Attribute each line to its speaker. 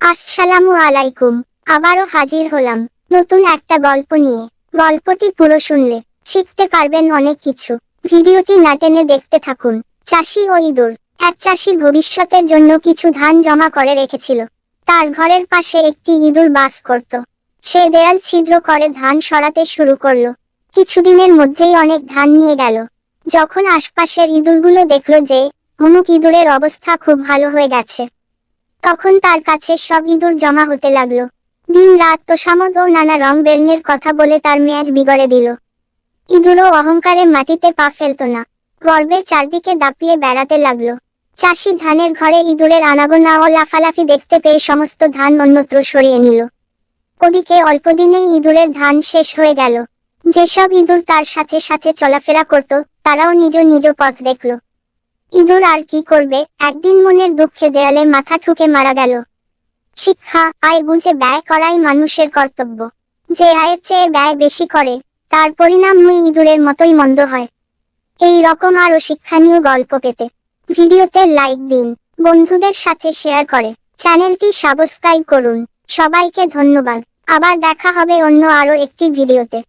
Speaker 1: আসসালামু আলাইকুম, আবারও হাজির হলাম নতুন একটা গল্প নিয়ে। গল্পটি পুরো শুনলে শিখতে পারবেন অনেক কিছু। ভিডিওটি না টেনে দেখতে থাকুন। চাষি ও ইঁদুর, এক চাষি ভবিষ্যতের জন্য কিছু ধান জমা করে রেখেছিল। তার ঘরের পাশে একটি ইঁদুর বাস করত। সে দেয়াল ছিদ্র করে ধান সরাতে শুরু করল। কিছুদিনের মধ্যেই অনেক ধান নিয়ে গেল। যখন আশপাশের ইঁদুরগুলো দেখল যে, অমুক ইঁদুরের অবস্থা খুব ভালো হয়ে গেছে। তখন তার কাছে সব ইঁদুর জমা হতে লাগল। দিন রাত তোষামদ ও নানা রং বেরঙের কথা বলে তার মেয়াজ বিগড়ে দিল। ইঁদুরও অহংকারে মাটিতে পা ফেলতো না। গর্বে চারদিকে দাপিয়ে বেড়াতে লাগল। চাষি ধানের ঘরে ইঁদুরের আনাগোনা ও লাফালাফি দেখতে পেয়ে সমস্ত ধান অন্যত্র সরিয়ে নিল। ওদিকে অল্পদিনেই ইঁদুরের ধান শেষ হয়ে গেল। যেসব ইঁদুর তার সাথে সাথে চলাফেরা করত, তারাও নিজ নিজ পথ দেখল। ইঁদুর আর কি করবে? একদিন মনের দুঃখে দেয়ালে মাথা ঠুকে মারা গেল। শিক্ষা, আয় বুঝে ব্যয় করাই মানুষের কর্তব্য। যে আয়ের চেয়ে ব্যয় বেশি করে, তার পরিণাম মুই ইঁদুরের মতোই মন্দ হয়। এই রকম আরও শিক্ষণীয় গল্প পেতে ভিডিওতে লাইক দিন, বন্ধুদের সাথে শেয়ার করে। চ্যানেলটি সাবস্ক্রাইব করুন। সবাইকে ধন্যবাদ। আবার দেখা হবে অন্য আরও একটি ভিডিওতে।